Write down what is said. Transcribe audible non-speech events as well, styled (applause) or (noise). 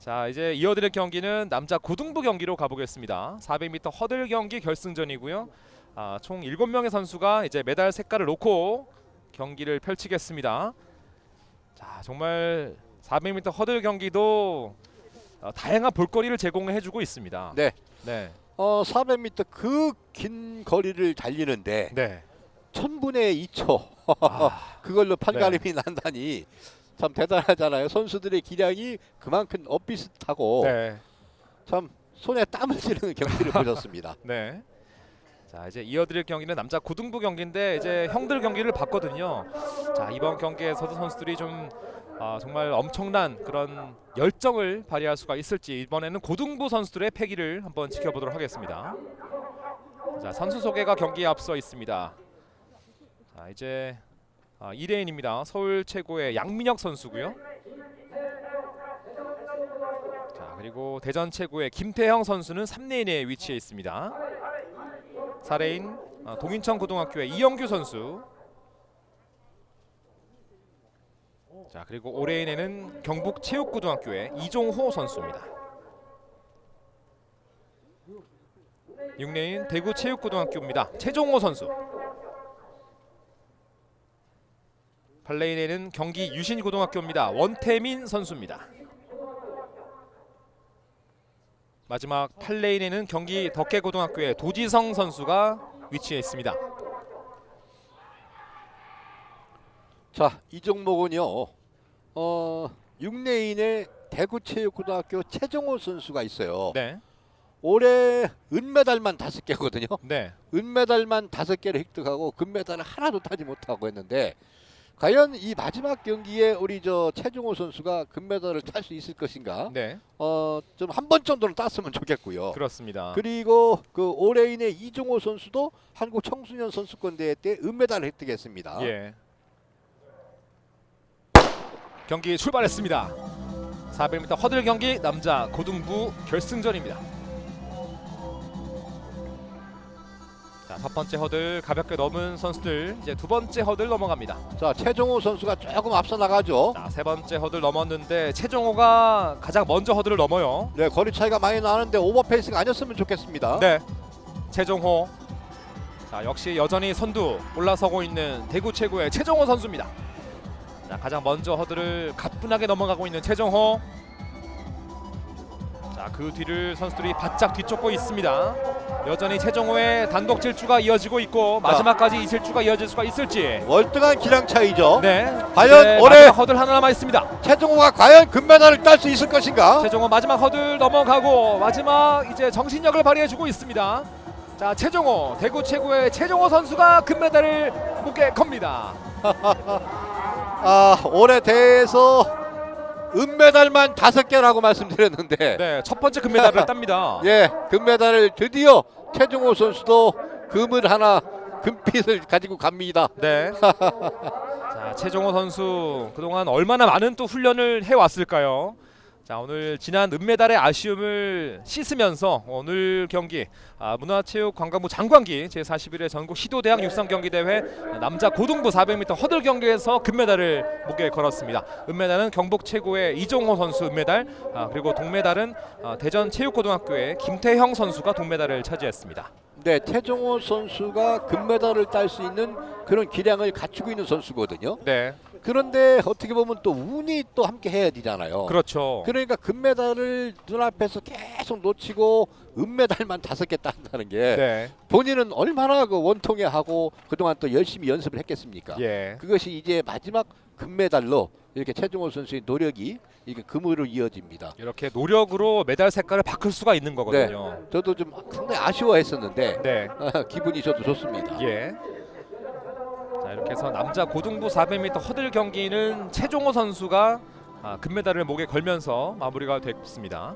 자 이제 이어드릴 경기는 남자 고등부 경기로 가보겠습니다. 400m 허들 경기 결승전이고요. 아, 총 7명의 선수가 이제 메달 색깔을 놓고 경기를 펼치겠습니다. 자 정말 400m 허들 경기도 어, 다양한 볼거리를 제공해주고 있습니다. 네. 네. 어 400m 그 긴 거리를 달리는데 네. 천분의 2초 아, (laughs) 그걸로 판가름이 난다니 참 대단하잖아요. 선수들의 기량이 그만큼 엇비슷하고 네. 참 손에 땀을 쥐는 경기를 보셨습니다. (laughs) 네. 자 이제 이어드릴 경기는 남자 고등부 경기인데 이제 형들 경기를 봤거든요. 자 이번 경기에서도 선수들이 좀 아, 정말 엄청난 그런 열정을 발휘할 수가 있을지 이번에는 고등부 선수들의 패기를 한번 지켜보도록 하겠습니다. 자 선수 소개가 경기에 앞서 있습니다. 자 이제 아, 2레인입니다. 서울 최고의 양민혁 선수고요. 자 그리고 대전 최고의 김태형 선수는 3레인에 위치해 있습니다. 4레인 아, 동인천 고등학교의 이영규 선수. 자 그리고 5레인에는 경북 체육고등학교의 이종호 선수입니다. 6레인 대구 체육고등학교입니다. 최종호 선수. 8레인에는 경기 유신고등학교입니다. 원태민 선수입니다. 마지막 8레인에는 경기 덕계고등학교의 도지성 선수가 위치해 있습니다. 자, 이 종목은요. 어, 6레인에 대구체육고등학교 최정호 선수가 있어요. 네, 올해 은메달만 다섯 개거든요. 네, 은메달만 다섯 개를 획득하고 금메달을 하나도 따지 못하고 했는데 과연 이 마지막 경기에 우리 저 최종호 선수가 금메달을 딸수 있을 것인가? 네, 어, 좀 한 번 정도는 땄으면 좋겠고요. 그렇습니다. 그리고 그 올해인의 이종호 선수도 한국 청소년 선수권 대회 때 은메달을 획득했습니다. 예. 경기 출발했습니다. 400m 허들 경기 남자 고등부 결승전입니다. 자, 첫 번째 허들 가볍게 넘은 선수들 이제 두 번째 허들 넘어갑니다. 자, 최종호 선수가 조금 앞서 나가죠. 자, 세 번째 허들 넘었는데 최종호가 가장 먼저 허들을 넘어요. 네, 거리 차이가 많이 나는데 오버페이스가 아니었으면 좋겠습니다. 네. 최종호. 자, 역시 여전히 선두 올라서고 있는 대구 최고의 최종호 선수입니다. 자, 가장 먼저 허들을 가뿐하게 넘어가고 있는 최종호. 자, 그 뒤를 선수들이 바짝 뒤쫓고 있습니다. 여전히 최종호의 단독 질주가 이어지고 있고 마지막까지 이 질주가 이어질 수가 있을지. 월등한 기량 차이죠. 네. 과연 이제 올해- 마지막 허들 하나 남아 있습니다. 최종호가 과연 금메달을 딸 수 있을 것인가? 최종호 마지막 허들 넘어가고 마지막 이제 정신력을 발휘해주고 있습니다. 자 최종호 대구 최고의 최종호 선수가 금메달을 목에 겁니다. (laughs) 아, 올해 대회에서 은메달만 다섯 개라고 말씀드렸는데 네 첫 번째 금메달을 땁니다. (laughs) 예, 금메달을 드디어 최종호 선수도 금을 하나 금빛을 가지고 갑니다. 네. (laughs) 자 최종호 선수 그동안 얼마나 많은 또 훈련을 해왔을까요? 자 오늘 지난 은메달의 아쉬움을 씻으면서 오늘 경기 아, 문화체육관광부 장관기 제41회 전국 시도대학 육상 경기 대회 남자 고등부 400m 허들 경기에서 금메달을 목에 걸었습니다. 은메달은 경북 최고의 이종호 선수 은메달 아, 그리고 동메달은 아, 대전 체육고등학교의 김태형 선수가 동메달을 차지했습니다. 네, 최종호 선수가 금메달을 딸 수 있는 그런 기량을 갖추고 있는 선수거든요. 네, 그런데 어떻게 보면 또 운이 또 함께 해야 되잖아요. 그렇죠. 그러니까 금메달을 눈앞에서 계속 놓치고 은메달만 다섯 개 딴다는 게 네, 본인은 얼마나 그 원통해 하고 그동안 또 열심히 연습을 했겠습니까? 예. 그것이 이제 마지막 금메달로 이렇게 최종호 선수의 노력이 이게 금으로 이어집니다. 이렇게 노력으로 메달 색깔을 바꿀 수가 있는 거거든요. 저도 좀 상당히 아쉬워했었는데 네. (laughs) 기분이 저도 좋습니다. 예. 자 이렇게 해서 남자 고등부 400m 허들 경기는 최종호 선수가 아, 금메달을 목에 걸면서 마무리가 됐습니다.